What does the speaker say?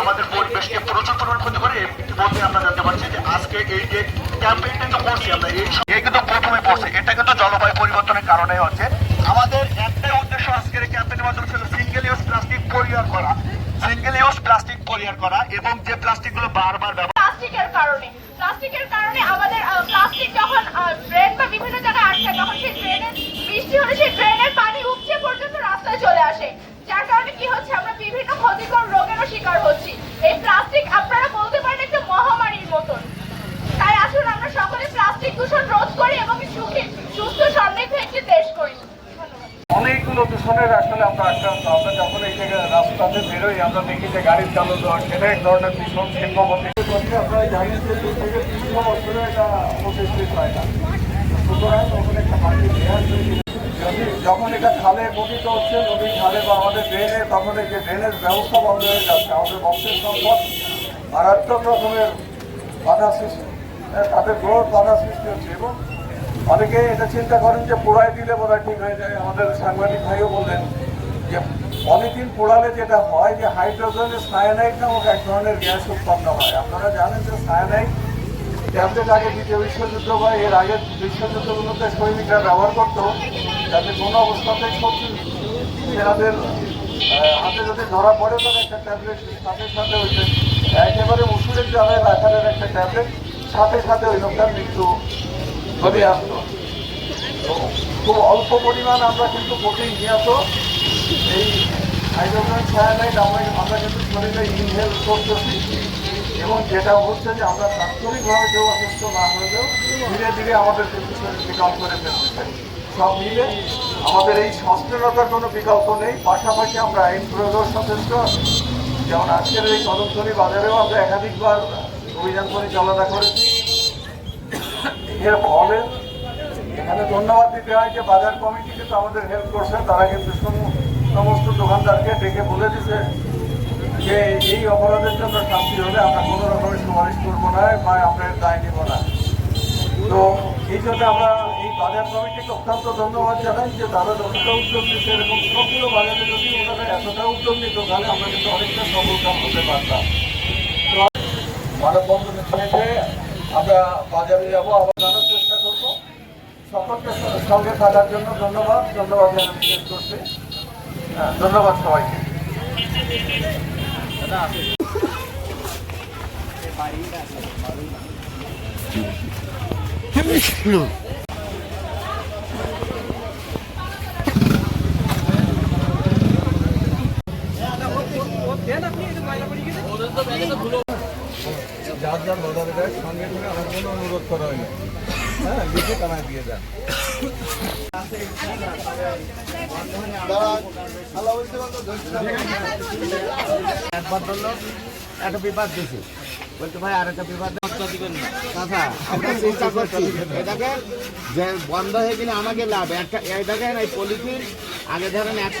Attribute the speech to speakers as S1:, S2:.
S1: আমাদের পরিবেশকে প্রচুর পরিমাণ ক্ষতি করে ইতিমধ্যে আমরা জানতে পারছি যে আজকে এই যে ক্যাম্পেইনটা তো করছি আমরা, এই কিন্তু প্রথমে পড়ছে এটা কিন্তু জলবায়ু পরিবর্তনের কারণে প্লাস্টিক পরিহার করা এবং যে প্লাস্টিকগুলো বারবার ব্যবহার
S2: প্লাস্টিকের কারণে। প্লাস্টিকের কারণে আমাদের প্লাস্টিক যখন ড্রেন বা বিভিন্ন জায়গায় আটকে তখন সেই ড্রেনের বৃষ্টি হলে সেই ড্রেনের পানি উপচে পর্যন্ত রাস্তায় চলে আসে। যার কারণে কি হচ্ছে, আমরা বিভিন্ন ক্ষতিকর রোগেরও শিকার হচ্ছি। এই প্লাস্টিক আপনারা বলতে পারেন একটা মহামারীর মতন। তাই আসুন, আমরা সকলে প্লাস্টিক দূষণ রোধ করি এবং সুখী সুস্থ সমৃদ্ধ একটি
S3: অনেকগুলো দূষণের আসলে আমরা আক্রান্ত আমরা যখন এই জায়গায় রাস্তাতে বেরোই, আমরা দেখি যে গাড়ির চালু দেওয়া সেটা এক ধরনের দূষণ শিল্পপতি আপনারা যে দু থেকে বছরে এটা প্রতিষ্ঠিত হয় না। সুতরাং ওখানে একটা যদি যখন এটা খালে পতিত হচ্ছে নদীর খালে বা আমাদের ড্রেনে, তখন এই যে ড্রেনের ব্যবস্থা বন্ধ হয়ে যাচ্ছে। আমাদের মৎস্যের সম্পদ মারাত্মক রকমের বাধা সৃষ্টি তাদের গ্রোথ বাধা সৃষ্টি হচ্ছে। এবং অনেকে এটা চিন্তা করেন যে পোড়ায় দিলে বোধ ঠিক হয়ে যায়। আমাদের সাংবাদিক ভাইও বললেন যে পলিথিন পোড়ালে যেটা হয় যে হাইড্রোজেনের সায়ানাইড নামক এক ধরনের গ্যাস উৎপন্ন হয়। আপনারা জানেন যে সায়ানাইড ট্যাবলেট আগে দ্বিতীয় বিশ্বযুদ্ধ বা এর আগের বিশ্বযুদ্ধগুলোতে সৈনিকরা ব্যবহার করতো, যাতে কোনো অবস্থাতেই শত্রু সেনাদের হাতে যদি ধরা পড়ে তাহলে একটা ট্যাবলেট সাথে সাথে হইতে একেবারে মুসুরের জালের আকারের একটা ট্যাবলেট সাথে সাথে ওই লোকটার মৃত্যু আসতো তো অল্প পরিমাণ আমরা কিন্তু প্রতিনিয়ত এই হাইড্রোজেন সায়ানাইড আমরা আমরা কিন্তু শরীরে ইনহেল করতেছি। এবং যেটা হচ্ছে যে আমরা তাৎক্ষণিকভাবে কেউ অসুস্থ না হলেও ধীরে ধীরে আমাদের কিন্তু শরীর বিকল্প করে ফেলতে চাই সব মিলে আমাদের এই সচেতনতার কোনো বিকল্প নেই। পাশাপাশি আমরা আইন প্রয়োগেও সচেষ্ট যেমন আজকের এই কদমতলী বাজারেও আমরা একাধিকবার অভিযান পরিচালনা করেছি। এর ফলে এখানে ধন্যবাদ দিতে হয় যে বাজার কমিটি কিন্তু আমাদের হেল্প করছে। তারা কিন্তু সম- সমস্ত দোকানদারকে ডেকে বলে দিছে যে এই অপরাধের জন্য শাস্তি হলে আমরা কোনো রকমের সুপারিশ করব না বা আমরা দায় নেব না। তো এই জন্য আমরা এই বাজার কমিটিকে অত্যন্ত ধন্যবাদ জানাই যে তারা যতটা উদ্যোগ নিচ্ছে এরকম সবগুলো বাজারে যদি ওনারা এতটা উদ্যোগ নিত তাহলে আমরা কিন্তু অনেকটা সফল কাম হতে পারতাম। তো মানববন্ধনে আমরা বাজারে যাব আবার জানার চেষ্টা করব। সকলকে সঙ্গে থাকার জন্য ধন্যবাদ ধন্যবাদ জানাতে শেষ করছি। হ্যাঁ, ধন্যবাদ সবাইকে। যার যার বাজারে যায় সঙ্গে সঙ্গে আমার কোনো অনুরোধ করা হয়নি। হ্যাঁ লিখে তারা দিয়ে দেন।
S4: একবার ধরলো একটা বিবাদ দিছি বলতে ভাই আর একটা বিবাদ কথা আমরা চিন্তা করছি। এটাকে যে বন্ধ হয়ে গেলে আমাকে লাভ। একটা এই দেখেন এই পলিথিন আগে ধরেন একটা